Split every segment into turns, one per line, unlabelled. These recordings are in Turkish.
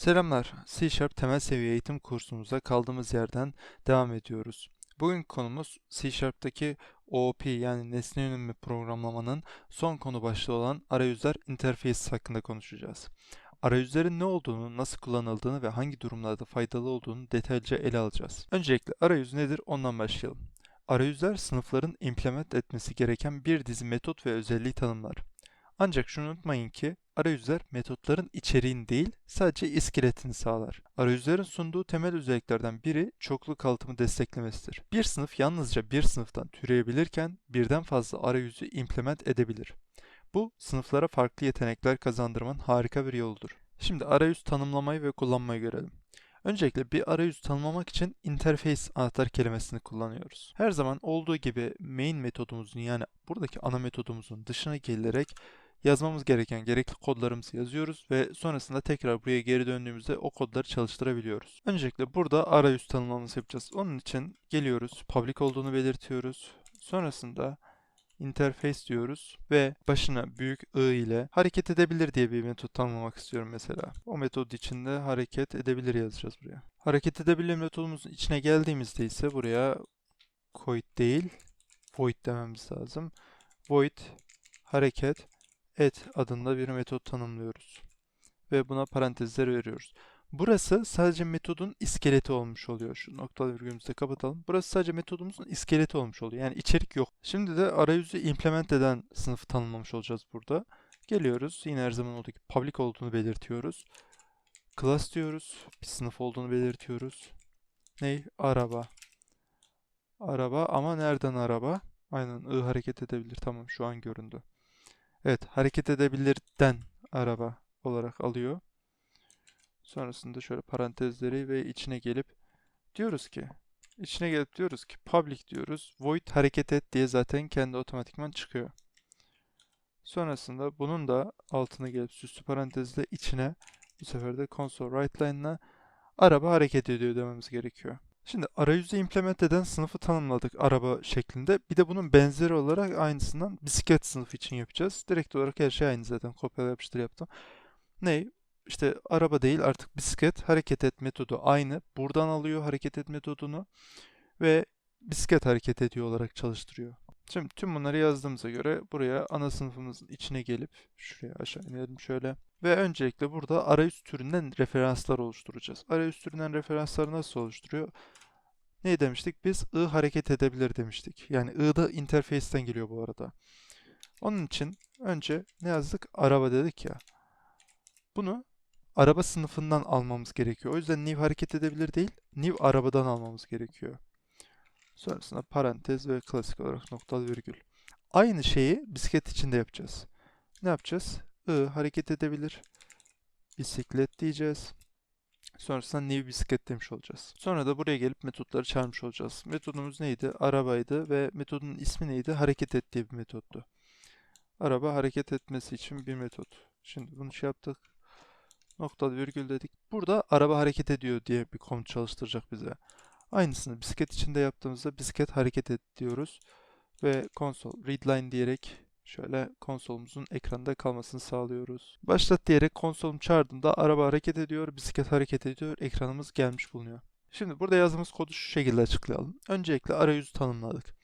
Selamlar. C Sharp temel seviye eğitim kursumuza kaldığımız yerden devam ediyoruz. Bugün konumuz C Sharp'taki OOP yani nesne yönelimli programlamanın son konu başlığı olan arayüzler interface hakkında konuşacağız. Arayüzlerin ne olduğunu, nasıl kullanıldığını ve hangi durumlarda faydalı olduğunu detaylıca ele alacağız. Öncelikle arayüz nedir ondan başlayalım. Arayüzler sınıfların implement etmesi gereken bir dizi metot ve özelliği tanımlar. Ancak şunu unutmayın ki arayüzler metotların içeriğini değil sadece iskeletini sağlar. Arayüzlerin sunduğu temel özelliklerden biri çoklu kalıtımı desteklemesidir. Bir sınıf yalnızca bir sınıftan türeyebilirken birden fazla arayüzü implement edebilir. Bu sınıflara farklı yetenekler kazandırmanın harika bir yoludur. Şimdi arayüz tanımlamayı ve kullanmayı görelim. Öncelikle bir arayüz tanımlamak için interface anahtar kelimesini kullanıyoruz. Her zaman olduğu gibi main metodumuzun yani buradaki ana metodumuzun dışına gelerek yazmamız gereken gerekli kodlarımızı yazıyoruz ve sonrasında tekrar buraya geri döndüğümüzde o kodları çalıştırabiliyoruz. Öncelikle burada arayüz tanımlaması yapacağız. Onun için geliyoruz, public olduğunu belirtiyoruz. Sonrasında interface diyoruz ve başına büyük I ile hareket edebilir diye bir metot tanımlamak istiyorum mesela. O metod içinde hareket edebilir yazacağız buraya. Hareket edebilir metodumuzun içine geldiğimizde ise buraya void değil void dememiz lazım. Void hareket et adında bir metot tanımlıyoruz. Ve buna parantezler veriyoruz. Burası sadece metodun iskeleti olmuş oluyor. Şu noktalı virgülümüzü de kapatalım. Burası sadece metodumuzun iskeleti olmuş oluyor. Yani içerik yok. Şimdi de arayüzü implement eden sınıfı tanımlamış olacağız burada. Geliyoruz. Yine her zaman olduğu gibi public olduğunu belirtiyoruz. Class diyoruz. Bir sınıf olduğunu belirtiyoruz. Ney? Araba. Araba ama nereden araba? Aynen I hareket edebilir. Tamam şu an göründü. Evet hareket edebilirden araba olarak alıyor. Sonrasında şöyle parantezleri ve içine gelip diyoruz ki içine gelip diyoruz ki public diyoruz. Void hareket et diye zaten kendi otomatikman çıkıyor. Sonrasında bunun da altına gelip süslü parantezle içine bu sefer de console write line'la araba hareket ediyor dememiz gerekiyor. Şimdi arayüzü implement eden sınıfı tanımladık araba şeklinde. Bir de bunun benzeri olarak aynısından bisiklet sınıfı için yapacağız. Direkt olarak her şey aynı zaten. Kopyala yapıştır yaptım. Ne? İşte araba değil artık bisiklet hareket et metodu aynı. Buradan alıyor hareket et metodunu ve bisiklet hareket ediyor olarak çalıştırıyor. Şimdi tüm bunları yazdığımıza göre buraya ana sınıfımızın içine gelip şuraya aşağı inelim şöyle. Ve öncelikle burada arayüz türünden referanslar oluşturacağız. Arayüz türünden referansları nasıl oluşturuyor? Ne demiştik? Biz I hareket edebilir demiştik. Yani I da interface'ten geliyor bu arada. Onun için önce ne yazdık? Araba dedik ya. Bunu araba sınıfından almamız gerekiyor. O yüzden new hareket edebilir değil, new arabadan almamız gerekiyor. Sonrasında parantez ve klasik olarak noktalı virgül. Aynı şeyi bisiklet için de yapacağız. Ne yapacağız? I hareket edebilir. Bisiklet diyeceğiz. Sonrasında new bisiklet demiş olacağız. Sonra da buraya gelip metotları çağırmış olacağız. Metodumuz neydi? Arabaydı ve metodun ismi neydi? Hareket et diye bir metottu. Araba hareket etmesi için bir metot. Şimdi bunu şey yaptık. Noktalı virgül dedik. Burada araba hareket ediyor diye bir komut çalıştıracak bize. Aynısını bisiklet için de yaptığımızda bisiklet hareket et diyoruz. Ve console readline diyerek şöyle konsolumuzun ekranda kalmasını sağlıyoruz. Başlat diyerek konsolum çağırdığımda araba hareket ediyor, bisiklet hareket ediyor, ekranımız gelmiş bulunuyor. Şimdi burada yazdığımız kodu şu şekilde açıklayalım. Öncelikle arayüzü tanımladık.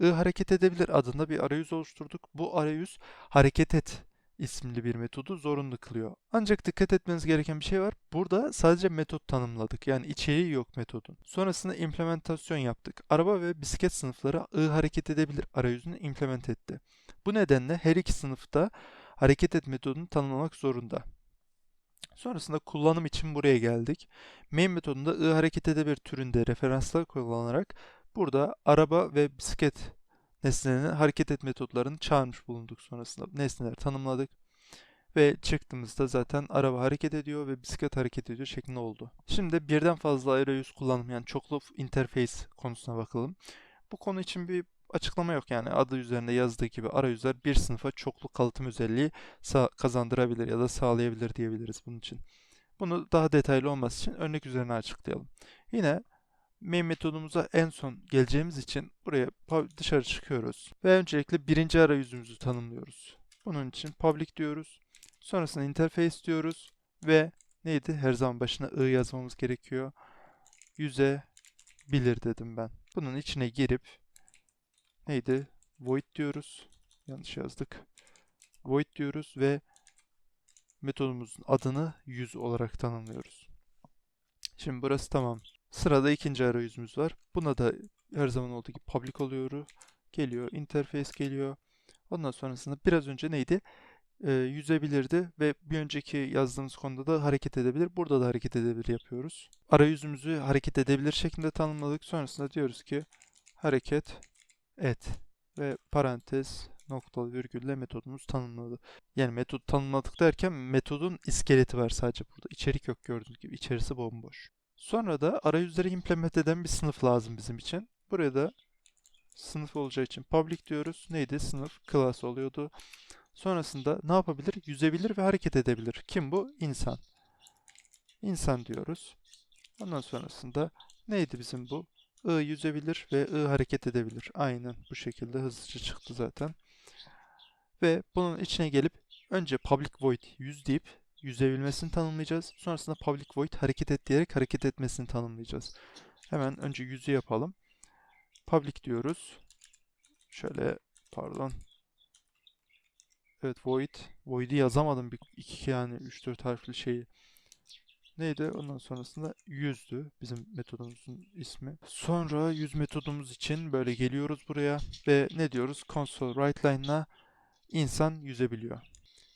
I hareket edebilir adında bir arayüz oluşturduk. Bu arayüz hareket et isimli bir metodu zorunlu kılıyor. Ancak dikkat etmeniz gereken bir şey var. Burada sadece metot tanımladık. Yani içeriği yok metodun. Sonrasında implementasyon yaptık. Araba ve bisiklet sınıfları I hareket edebilir arayüzünü implement etti. Bu nedenle her iki sınıfta hareket et metodunu tanımlamak zorunda. Sonrasında kullanım için buraya geldik. Main metodunda I hareket edebilir türünde referanslar kullanarak burada araba ve bisiklet nesnelerinin hareket et metodlarını çağırmış bulunduk sonrasında. Nesneler tanımladık. Ve çıktığımızda zaten araba hareket ediyor ve bisiklet hareket ediyor şeklinde oldu. Şimdi birden fazla arayüz kullanım yani çoklu interface konusuna bakalım. Bu konu için bir açıklama yok yani adı üzerinde yazdığı gibi arayüzler bir sınıfa çoklu kalıtım özelliği kazandırabilir ya da sağlayabilir diyebiliriz bunun için. Bunu daha detaylı olması için örnek üzerine açıklayalım. Yine main metodumuza en son geleceğimiz için buraya dışarı çıkıyoruz. Ve öncelikle birinci arayüzümüzü tanımlıyoruz. Bunun için public diyoruz. Sonrasında interface diyoruz ve neydi? Her zaman başına i yazmamız gerekiyor. Yüzebilir dedim ben. Bunun içine girip neydi? Void diyoruz. Yanlış yazdık. Void diyoruz ve metodumuzun adını yüz olarak tanımlıyoruz. Şimdi burası tamam. Sırada ikinci arayüzümüz var. Buna da her zaman olduğu gibi public oluyor. Geliyor. Interface geliyor. Ondan sonrasında biraz önce neydi? Ee, yüzebilirdi ve bir önceki yazdığımız konuda da hareket edebilir. Burada da hareket edebilir yapıyoruz. Arayüzümüzü hareket edebilir şeklinde tanımladık. Sonrasında diyoruz ki hareket et ve parantez noktalı virgülle metodumuz tanımladı. Yani metod tanımladık derken metodun iskeleti var sadece burada. İçerik yok gördüğünüz gibi. İçerisi bomboş. Sonra da arayüzleri implement eden bir sınıf lazım bizim için. Buraya da sınıf olacağı için public diyoruz. Neydi? Sınıf class oluyordu. Sonrasında ne yapabilir? Yüzebilir ve hareket edebilir. Kim bu? İnsan. İnsan diyoruz. Ondan sonrasında neydi bizim bu? I yüzebilir ve I hareket edebilir. Aynen bu şekilde hızlıca çıktı zaten. Ve bunun içine gelip önce public void yüz deyip yüzebilmesini tanımlayacağız. Sonrasında public void hareket et diyerek hareket etmesini tanımlayacağız. Hemen önce yüzü yapalım. Public diyoruz. Şöyle pardon. Evet void. Void'i yazamadım bir iki yani 3-4 harfli şeyi. Neydi? Ondan sonrasında yüzdü bizim metodumuzun ismi. Sonra yüz metodumuz için böyle geliyoruz buraya ve ne diyoruz? Console WriteLine'la insan yüzebiliyor.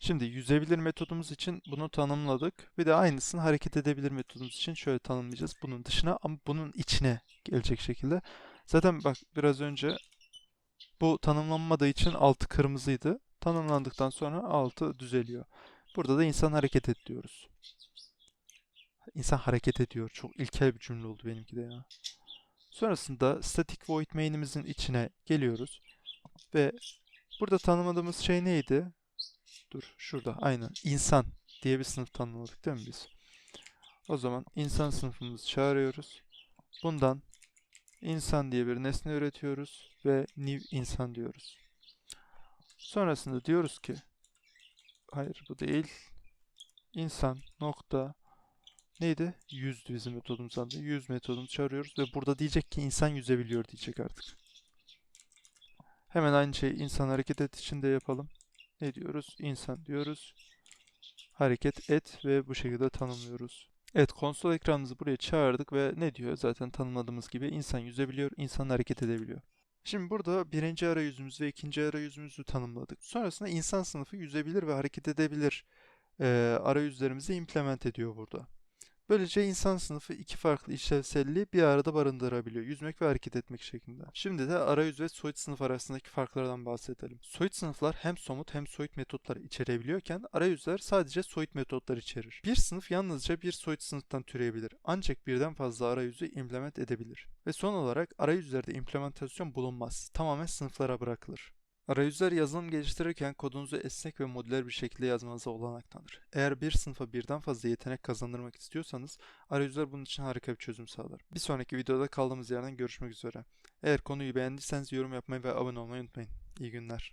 Şimdi yüzebilir metodumuz için bunu tanımladık. Bir de aynısını hareket edebilir metodumuz için şöyle tanımlayacağız. Bunun dışına ama bunun içine gelecek şekilde. Zaten bak biraz önce bu tanımlanmadığı için altı kırmızıydı. Tanımlandıktan sonra altı düzeliyor. Burada da insan hareket et diyoruz. İnsan hareket ediyor. Çok ilkel bir cümle oldu benimki de ya. Sonrasında static void main'imizin içine geliyoruz. Ve burada tanımladığımız şey neydi? Dur şurada aynen insan diye bir sınıf tanımladık değil mi biz? O zaman insan sınıfımızı çağırıyoruz. Bundan insan diye bir nesne üretiyoruz ve new insan diyoruz. Sonrasında diyoruz ki hayır bu değil. insan nokta neydi? Yüzdü bizim metodumuz adı. Yüz metodunu çağırıyoruz ve burada diyecek ki insan yüzebiliyor diyecek artık. Hemen aynı şeyi insan hareket et içinde yapalım. Ne diyoruz? İnsan diyoruz. Hareket et ve bu şekilde tanımlıyoruz. Evet konsol ekranımızı buraya çağırdık ve ne diyor? Zaten tanımladığımız gibi insan yüzebiliyor, insan hareket edebiliyor. Şimdi burada birinci arayüzümüzü ve ikinci arayüzümüzü tanımladık. Sonrasında insan sınıfı yüzebilir ve hareket edebilir e, arayüzlerimizi implement ediyor burada. Böylece insan sınıfı iki farklı işlevselliği bir arada barındırabiliyor. Yüzmek ve hareket etmek şeklinde. Şimdi de arayüz ve soyut sınıf arasındaki farklardan bahsedelim. Soyut sınıflar hem somut hem soyut metotları içerebiliyorken arayüzler sadece soyut metotlar içerir. Bir sınıf yalnızca bir soyut sınıftan türeyebilir. Ancak birden fazla arayüzü implement edebilir. Ve son olarak arayüzlerde implementasyon bulunmaz. Tamamen sınıflara bırakılır. Arayüzler yazılım geliştirirken kodunuzu esnek ve modüler bir şekilde yazmanıza olanak tanır. Eğer bir sınıfa birden fazla yetenek kazandırmak istiyorsanız arayüzler bunun için harika bir çözüm sağlar. Bir sonraki videoda kaldığımız yerden görüşmek üzere. Eğer konuyu beğendiyseniz yorum yapmayı ve abone olmayı unutmayın. İyi günler.